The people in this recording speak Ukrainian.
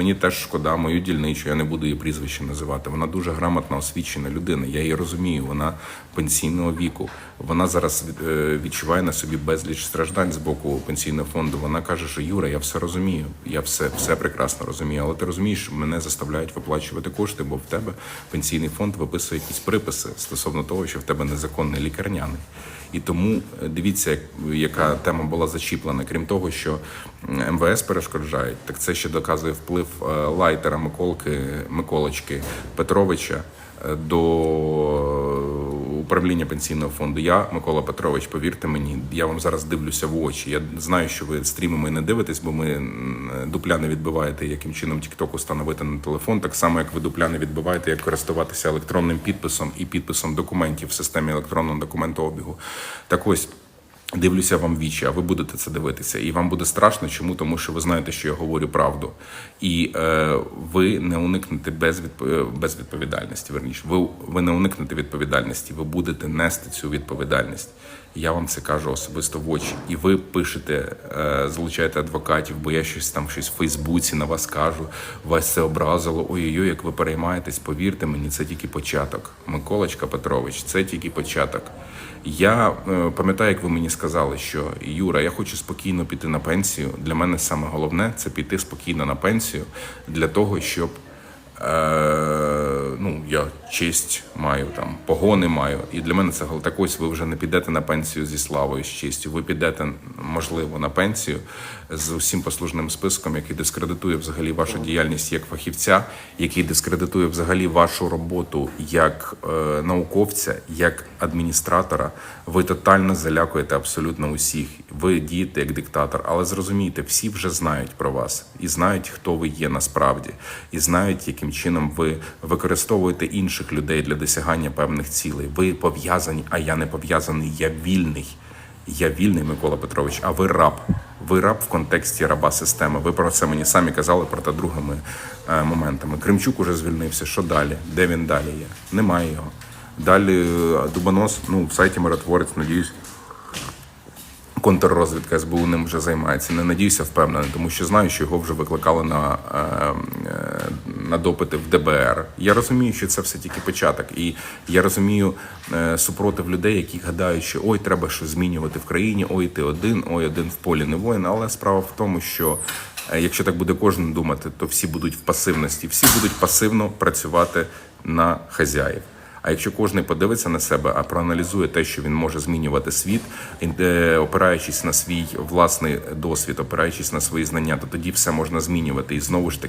Мені теж шкода мою дільничу, я не буду її прізвище називати. Вона дуже грамотна, освічена людина. Я її розумію. Вона пенсійного віку. Вона зараз е, відчуває на собі безліч страждань з боку пенсійного фонду. Вона каже, що Юра, я все розумію, я все, все прекрасно розумію. Але ти розумієш, мене заставляють виплачувати кошти, бо в тебе пенсійний фонд виписує якісь приписи стосовно того, що в тебе незаконний лікарняний. І тому е, дивіться, яка тема була зачіплена. Крім того, що МВС перешкоджають, так це ще доказує вплив е, лайтера Миколки Миколочки Петровича е, до управління пенсійного фонду. Я, Микола Петрович, повірте мені, я вам зараз дивлюся в очі. Я знаю, що ви стрімами не дивитесь, бо ми дупля не відбиваєте, яким чином Тікток установити на телефон, так само як ви дупля не відбиваєте, як користуватися електронним підписом і підписом документів в системі електронного документообігу. Так ось. Дивлюся вам вічі, а ви будете це дивитися, і вам буде страшно. Чому? Тому що ви знаєте, що я говорю правду, і е, ви не уникнете безвідп... е, безвідповідальності. Верніше, ви, ви не уникнете відповідальності, ви будете нести цю відповідальність. Я вам це кажу особисто в очі. І ви пишете, е, залучаєте адвокатів, бо я щось там щось в Фейсбуці на вас кажу. Вас це образило. Ой-ой-ой, як ви переймаєтесь, повірте мені, це тільки початок. Миколочка Петрович, це тільки початок. Я е, пам'ятаю, як ви мені сказали, що Юра, я хочу спокійно піти на пенсію. Для мене саме головне це піти спокійно на пенсію для того, щоб ну, я честь маю, там, погони маю. І для мене це так ось ви вже не підете на пенсію зі славою, з честю. Ви підете, можливо, на пенсію з усім послужним списком, який дискредитує взагалі вашу діяльність як фахівця, який дискредитує взагалі вашу роботу як е, науковця, як адміністратора. Ви тотально залякуєте абсолютно усіх. Ви дієте як диктатор, але зрозумійте, всі вже знають про вас і знають, хто ви є насправді, і знають, яким чином ви використовуєте інших людей для досягання певних цілей. Ви пов'язані, а я не пов'язаний. Я вільний. Я вільний, Микола Петрович, а ви раб. Ви раб в контексті раба системи. Ви про це мені самі казали проте другими е, моментами. Кримчук уже звільнився. Що далі? Де він далі є? Немає його. Далі е, Дубонос, ну, в сайті Миротворець, надіюсь, контррозвідка СБУ ним вже займається. Не надіюся, впевнений, тому що знаю, що його вже викликали на, е, е, на допити в ДБР. Я розумію, що це все тільки початок, і я розумію е, супротив людей, які гадають, що ой, треба щось змінювати в країні, ой, ти один, ой, один в полі не воїн. Але справа в тому, що е, якщо так буде кожен думати, то всі будуть в пасивності, всі будуть пасивно працювати на хазяїв. А якщо кожен подивиться на себе, а проаналізує те, що він може змінювати світ, е, опираючись на свій власний досвід, опираючись на свої знання, то тоді все можна змінювати. І знову ж таки.